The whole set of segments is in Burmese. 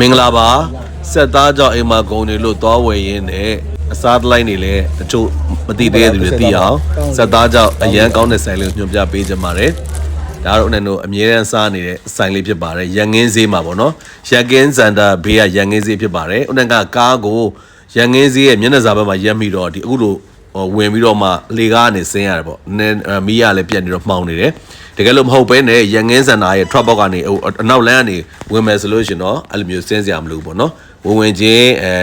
မင်္ဂလာပါဆက်သားကြောင့်အိမ်မှာဂုံနေလို့သွားဝယ်ရင်းနဲ့အစားတလိုက်နေလဲတချို့မသိသေးတဲ့သူတွေသိအောင်ဆက်သားကြောင့်အရန်ကောင်းတဲ့ဆိုင်လေးကိုညွှန်ပြပေးကြပါတယ်ဒါတော့အနေနဲ့အမြဲတမ်းစားနေတဲ့ဆိုင်လေးဖြစ်ပါတယ်ရန်ငင်းဈေးမှာပေါ့နော်ရန်ကင်းစန်တာဘေးကရန်ငင်းဈေးဖြစ်ပါတယ်ဥနကကားကိုရန်ငင်းဈေးရဲ့မျက်နှာစာဘက်မှာရက်မိတော့ဒီအခုလိုဟို ဝင်ပြီးတော့မှလေကားကနေဆင်းရတယ်ပေါ့နည်းမီးရလည်းပြက်နေတော့မှောင်နေတယ်တကယ်လို့မဟုတ်ဘဲနဲ့ရန်ငင်းစန်တာရဲ့ trap box ကနေဟိုအနောက်လမ်းကနေဝင်မယ်ဆိုလို့ရှင်တော့အဲ့လိုမျိုးဆင်းစရာမလိုဘူးပေါ့နော်ဝင်ဝင်ချင်းအဲ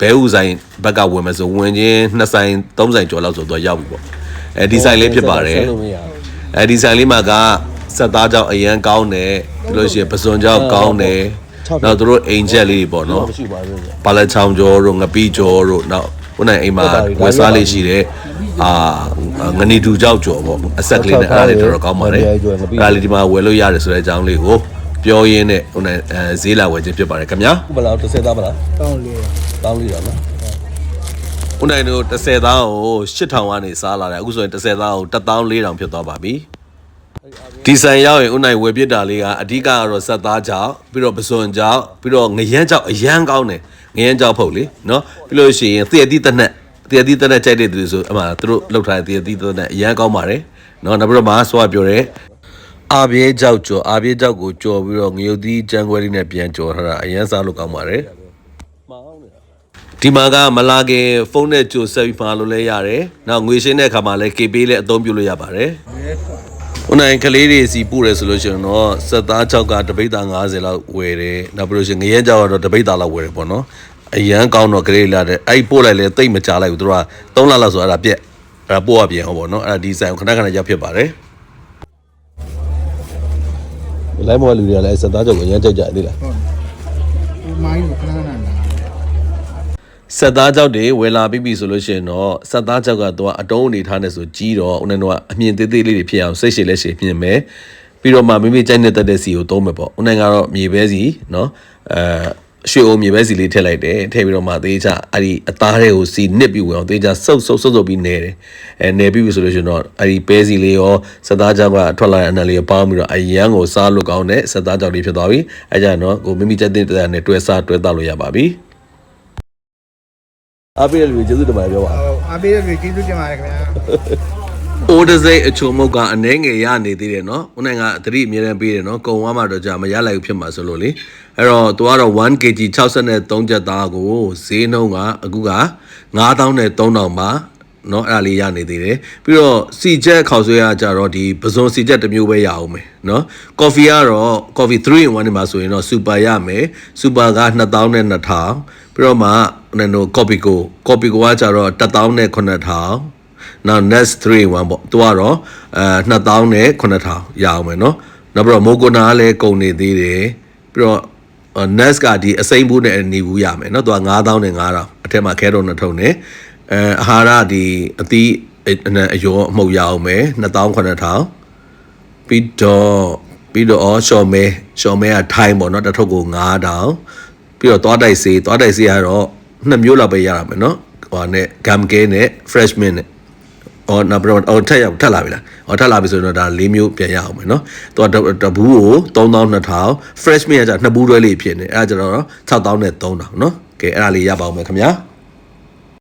ဘဲဥဆိုင်ဘက်ကဝင်မယ်ဆိုဝင်ချင်းနှစ်ဆိုင်သုံးဆိုင်ကျော်လောက်ဆိုတော့ရောက်ပြီပေါ့အဲဒီဆိုင်လေးဖြစ်ပါတယ်လို့မရဘူးအဲဒီဆိုင်လေးမှာကစက်သားကြောင့်အရန်ကောင်းတယ်ပြီးလို့ရှိရင်ပစွန်ကြောင့်ကောင်းတယ်နောက်သူတို့အိမ်ချက်လေးတွေပေါ့နော်မရှိပါဘူးဗျပါလက်ချောင်းကျော်တို့ငပိကျော်တို့နောက် ခုနကအိမ်မှာဝယ်စားလေးရှိတယ်အာငနီတူကြောက်ကျော်ပေါ့အဆက်ကလေးနဲ့အားလေးတော်တော်ကောင်းပါတယ်အားလေးဒီမှာဝယ်လို့ရတယ်ဆိုတဲ့အကြောင်းလေးကိုပြောရင်းနဲ့ခုနအဲဈေးလာဝယ်ခြင်းဖြစ်ပါတယ်ခင်ဗျာခုဘယ်လောက်30သားမလားတောင်းလေးတောင်းလေးတော့နော်ခုနကတို့30သားကို8000ကနေစားလာတယ်အခုဆိုရင်30သားကို14000ဖြစ်သွားပါပြီ ဒီဆိုင်ရောက်ရင်ဥနိုင်ဝယ်ပြစ်တာလေးကအဓိကကတော့ဆက်သားကြောင့်ပြီးတော့ပစွန်ကြောင့်ပြီးတော့ငရမ်းကြောင့်အရန်ကောင်းတယ်ငရမ်းကြောင့်ဖုတ်လေနော်ပြီးလို့ရှိရင်တည့်အတိတနက်တည့်အတိတနက်ကြိုက်တဲ့သူတွေဆိုအမှသူတို့လောက်ထားတဲ့တည့်အတိတနက်အရန်ကောင်းပါတယ်နော်နောက်ပြီးတော့မှဆိုရပြောတယ်အာပြေးကြောက်ကြော်အာပြေးကြောက်ကိုကြော်ပြီးတော့ငရုတ်သီးကြံခွဲလေးနဲ့ပြန်ကြော်ထားတာအရန်စားလို့ကောင်းပါတယ်မအောင်နေတာဒီမှာကမလာခင်ဖုန်းနဲ့ကြိုဆက်ပြီးမှာလို့လဲရတယ်။နောက်ငွေရှင်းတဲ့အခါမှာလည်း KB လည်းအသုံးပြုလို့ရပါတယ်။ ခုနိုင်ကလေးတွေစီပို့တယ်ဆိုလို့ရှိရင်တော့စက်သားချောက်ကတပိတ်သား90လောက်ဝယ်တယ်။နောက်ပြီးလို့ရှိရင်ငရဲကြောက်ကတော့တပိတ်သားလောက်ဝယ်တယ်ပေါ့နော်။အရန်ကောင်းတော့ကလေးလာတဲ့အဲ့ပို့လိုက်လဲတိတ်မကြလိုက်ဘူးသူတို့က3လလောက်ဆိုအဲ့ဒါပြက်အဲ့ဒါပို့ရပြန်ဟောပေါ့နော်။အဲ့ဒါဒီဆိုင်ကိုခဏခဏရောက်ဖြစ်ပါတယ်။လိုင်းမော်လူတွေကလည်းစက်သားကြောင့်အရင်ကြိုက်ကြသေးလားဟုတ်ဒီမိုင်းကိုခဏခဏလာ ဆက်သားကြောက်တွေဝယ်လာပြီးပြီဆိုလို့ရှိရင်တော့ဆက်သားကြောက်ကတော့အတုံးအနေထားနဲ့ဆိုကြီးတော့ဦးနဲ့တော့အမြင်သေးသေးလေးတွေဖြစ်အောင်စိတ်ရှည်လက်ရှည်မြင်မယ်ပြီးတော့မှမိမိကြိုက်နေတဲ့တဲ့စီကိုသုံးမယ်ပေါ့ဦးနဲ့ကတော့မြေပဲစီเนาะအဲရွှေအိုမြေပဲစီလေးထည့်လိုက်တယ်ထည့်ပြီးတော့မှသေးချအဲ့ဒီအသားတွေကိုစီနစ်ပြီးဝင်အောင်သေးချစုပ်စုပ်စုပ်စုပ်ပြီးနေတယ်အဲနေပြီးပြီဆိုလို့ရှိရင်တော့အဲ့ဒီပဲစီလေးရောဆက်သားကြောက်ကထွက်လာတဲ့အနံလေးကိုပေါင်းပြီးတော့အရန်ကိုစားလို့ကောင်းတဲ့ဆက်သားကြောက်လေးဖြစ်သွားပြီအဲကြတော့ကိုမိမိကြိုက်တဲ့တဲ့နဲ့တွဲစားတွဲသားလို့ရပါပြီ အားပေးတဲ့လူတွေကျေးဇူးတင်ပါတယ်ပြောပါဟိုအားပေးတဲ့လူကျေးဇူးတင်ပါတယ်ခင်ဗျာအိုးတစိတ်အချုံမုတ်ကအနှဲငယ်ရနေသေးတယ်နော်ဦးနိုင်ကအသတိအမြဲတမ်းပေးတယ်နော်ကုံသွားမှတော့ကြာမရလိုက်ဘူးဖြစ်မှာဆိုလို့လေအဲ့တော့သူကတော့ 1kg 63ကျပ်သားကိုဈေးနှုန်းကအခုက9000နဲ့3000ပါ နော်အဲ့ဒါလေးရနေသေးတယ်ပြီးတော့စီချက်ခေါက်ဆွဲရကြတော့ဒီပဇွန်စီချက်တစ်မျိုးပဲရအောင်မယ်နော်ကော်ဖီကတော့ coffee 3 in 1နေမှာဆိုရင်တော့ super ရမယ် super က2000နဲ့2000ပြီးတော့မှနင်တို့ copy ကို copy ကိုကကြတော့1000နဲ့9000နောက် nest 3 in 1ပေါ့သူကတော့အဲ2000နဲ့9000ရအောင်မယ်နော်နောက်ပြီးတော့ mocona ကလည်းကုန်နေသေးတယ်ပြီးတော့ uh, nest ကဒီအစိမ့်ဘူးနဲ့အနီဘူးရမယ်เนาะသူက9000နဲ့9000အထက်မှာခဲတော့နှစ်ထုံနဲ့ အဲအဟာရဒီအသီးအနံအယောအမှုတ်ရအောင်မယ်2800ပြီးတော့ပြီးတော့အော်ရှော်မဲရှော်မဲကထိုင်းပေါ့နော်တထုပ်ကို9000ပြီးတော့သွားတိုက်စေးသွားတိုက်စေးကတော့နှစ်မျိုးလောက်ပဲရရမယ်နော်ဟိုနဲ့ gam game နဲ့ freshman နဲ့အော်နောက်ပြီးတော့အော်ထက်ရောက်ထက်လာပြီလားအော်ထက်လာပြီဆိုတော့ဒါ၄မျိုးပြန်ရအောင်မယ်နော်သူကတဘူးကို3200 freshman ကじゃနှစ်ဘူးတွဲလေးဖြစ်နေအဲ့ဒါကျတော့6000နဲ့3000နော်ကဲအဲ့ဒါလေးရပါအောင်မယ်ခင်ဗျာ